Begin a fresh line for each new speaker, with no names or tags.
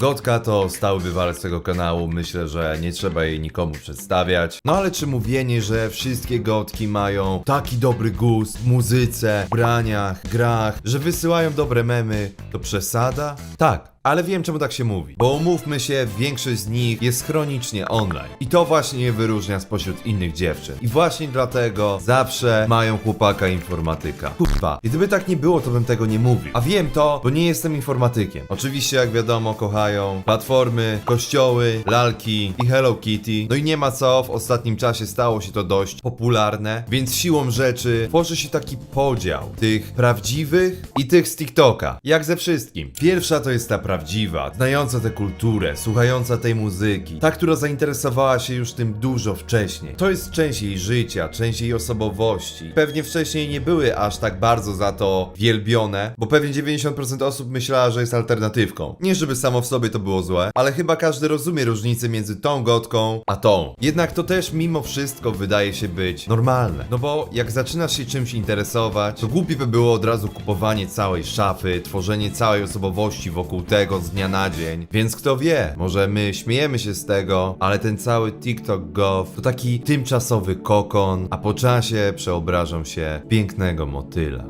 Gotka to stały bywalec tego kanału, myślę, że nie trzeba jej nikomu przedstawiać. No ale czy mówienie, że wszystkie gotki mają taki dobry gust w muzyce, braniach, grach, że wysyłają dobre memy, to przesada? Tak. Ale wiem czemu tak się mówi. Bo umówmy się, większość z nich jest chronicznie online. I to właśnie je wyróżnia spośród innych dziewczyn. I właśnie dlatego zawsze mają chłopaka informatyka. Kurwa. Gdyby tak nie było, to bym tego nie mówił. A wiem to, bo nie jestem informatykiem. Oczywiście, jak wiadomo, kochają platformy, kościoły, lalki i Hello Kitty. No i nie ma co, w ostatnim czasie stało się to dość popularne, więc siłą rzeczy tworzy się taki podział tych prawdziwych i tych z TikToka. Jak ze wszystkim. Pierwsza to jest ta prawdziwa, znająca tę kulturę, słuchająca tej muzyki, ta, która zainteresowała się już tym dużo wcześniej. To jest część jej życia, część jej osobowości. Pewnie wcześniej nie były aż tak bardzo za to wielbione, bo pewnie 90% osób myślała, że jest alternatywką. Nie żeby samo w sobie to było złe, ale chyba każdy rozumie różnicę między tą gotką a tą. Jednak to też mimo wszystko wydaje się być normalne. No bo jak zaczynasz się czymś interesować, to głupie by było od razu kupowanie całej szafy, tworzenie całej osobowości wokół tego z dnia na dzień. Więc kto wie, może my śmiejemy się z tego, ale ten cały TikTok Gov to taki tymczasowy kokon, a po czasie przeobrażą się w pięknego motyla.